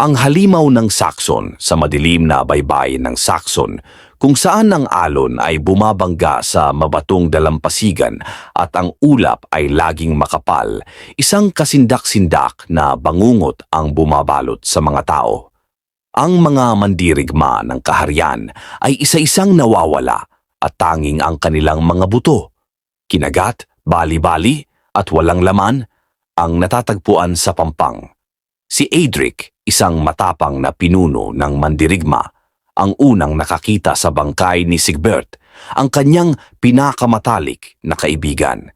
Ang halimaw ng Saxon sa madilim na baybayin ng Saxon kung saan ang alon ay bumabangga sa mabatong dalampasigan at ang ulap ay laging makapal, isang kasindak-sindak na bangungot ang bumabalot sa mga tao. Ang mga mandirigma ng kaharian ay isa-isang nawawala at tanging ang kanilang mga buto, kinagat, bali-bali at walang laman ang natatagpuan sa pampang. Si Adric, isang matapang na pinuno ng mandirigma, ang unang nakakita sa bangkay ni Sigbert, ang kanyang pinakamatalik na kaibigan.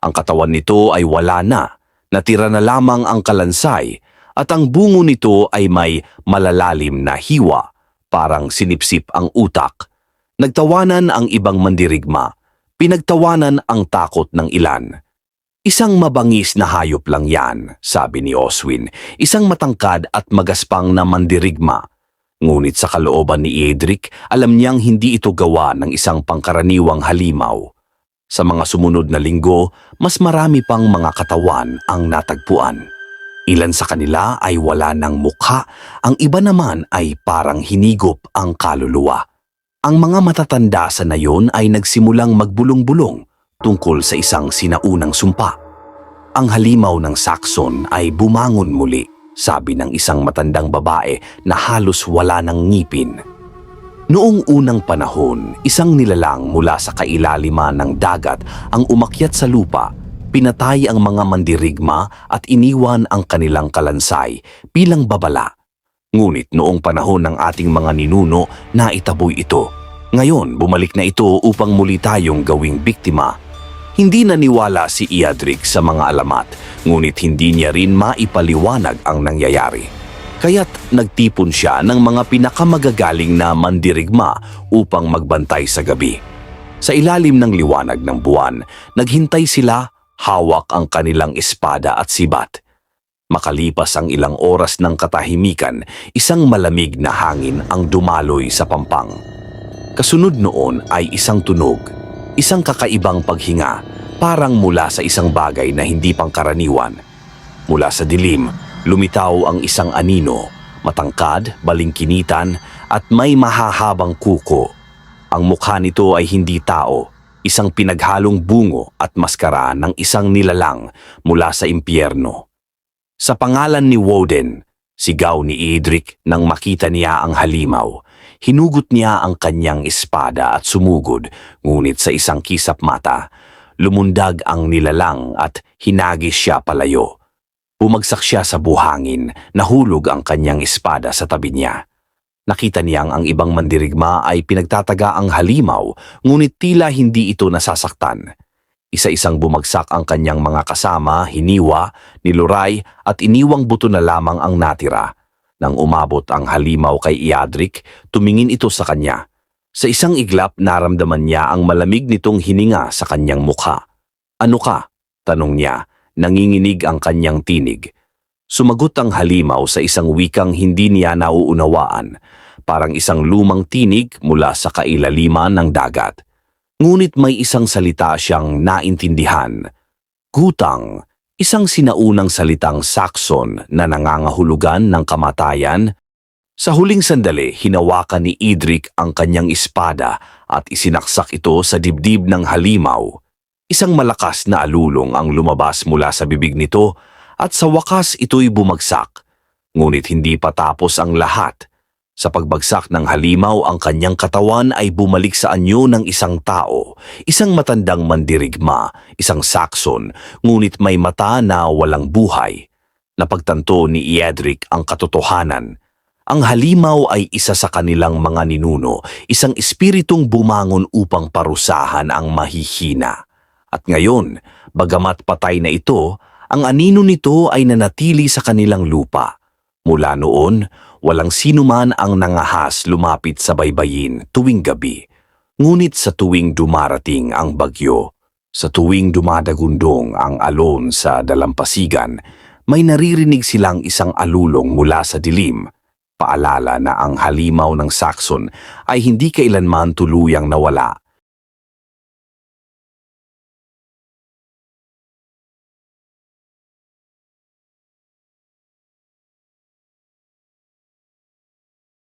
Ang katawan nito ay wala na, natira na lamang ang kalansay at ang bungo nito ay may malalalim na hiwa, parang sinipsip ang utak. Nagtawanan ang ibang mandirigma, pinagtawanan ang takot ng ilan. Isang mabangis na hayop lang yan, sabi ni Oswin, isang matangkad at magaspang na mandirigma. Ngunit sa kalooban ni Edric, alam niyang hindi ito gawa ng isang pangkaraniwang halimaw. Sa mga sumunod na linggo, mas marami pang mga katawan ang natagpuan. Ilan sa kanila ay wala ng mukha, ang iba naman ay parang hinigop ang kaluluwa. Ang mga matatanda sa nayon ay nagsimulang magbulong-bulong tungkol sa isang sinaunang sumpa. Ang halimaw ng Saxon ay bumangon muli, sabi ng isang matandang babae na halos wala ng ngipin. Noong unang panahon, isang nilalang mula sa kailaliman ng dagat ang umakyat sa lupa, pinatay ang mga mandirigma at iniwan ang kanilang kalansay bilang babala. Ngunit noong panahon ng ating mga ninuno, naitaboy ito. Ngayon, bumalik na ito upang muli tayong gawing biktima. Hindi naniwala si Iadric sa mga alamat, ngunit hindi niya rin maipaliwanag ang nangyayari. Kaya't nagtipon siya ng mga pinakamagagaling na mandirigma upang magbantay sa gabi. Sa ilalim ng liwanag ng buwan, naghintay sila hawak ang kanilang espada at sibat. Makalipas ang ilang oras ng katahimikan, isang malamig na hangin ang dumaloy sa pampang. Kasunod noon ay isang tunog, isang kakaibang paghinga, parang mula sa isang bagay na hindi pangkaraniwan. Mula sa dilim, lumitaw ang isang anino, matangkad, balingkinitan at may mahahabang kuko. Ang mukha nito ay hindi tao, isang pinaghalong bungo at maskara ng isang nilalang mula sa impyerno. Sa pangalan ni Woden, sigaw ni Idrik nang makita niya ang halimaw. Hinugot niya ang kanyang espada at sumugod, ngunit sa isang kisap mata, lumundag ang nilalang at hinagis siya palayo. Bumagsak siya sa buhangin, nahulog ang kanyang espada sa tabi niya. Nakita niyang ang ibang mandirigma ay pinagtataga ang halimaw, ngunit tila hindi ito nasasaktan. Isa-isang bumagsak ang kanyang mga kasama, hiniwa, niluray at iniwang buto na lamang ang natira. Nang umabot ang halimaw kay Iadric, tumingin ito sa kanya. Sa isang iglap naramdaman niya ang malamig nitong hininga sa kanyang mukha. Ano ka? Tanong niya, nanginginig ang kanyang tinig. Sumagot ang halimaw sa isang wikang hindi niya nauunawaan, parang isang lumang tinig mula sa kailaliman ng dagat. Ngunit may isang salita siyang naintindihan. Gutang, isang sinaunang salitang Saxon na nangangahulugan ng kamatayan. Sa huling sandali, hinawakan ni Idrik ang kanyang espada at isinaksak ito sa dibdib ng halimaw. Isang malakas na alulong ang lumabas mula sa bibig nito at sa wakas ito'y bumagsak. Ngunit hindi pa tapos ang lahat. Sa pagbagsak ng halimaw, ang kanyang katawan ay bumalik sa anyo ng isang tao, isang matandang mandirigma, isang Saxon, ngunit may mata na walang buhay. Napagtanto ni Iedric ang katotohanan. Ang halimaw ay isa sa kanilang mga ninuno, isang espiritong bumangon upang parusahan ang mahihina. At ngayon, bagamat patay na ito, ang anino nito ay nanatili sa kanilang lupa. Mula noon, walang sinuman ang nangahas lumapit sa baybayin tuwing gabi. Ngunit sa tuwing dumarating ang bagyo, sa tuwing dumadagundong ang alon sa dalampasigan, may naririnig silang isang alulong mula sa dilim. Paalala na ang halimaw ng Saxon ay hindi kailanman tuluyang nawala.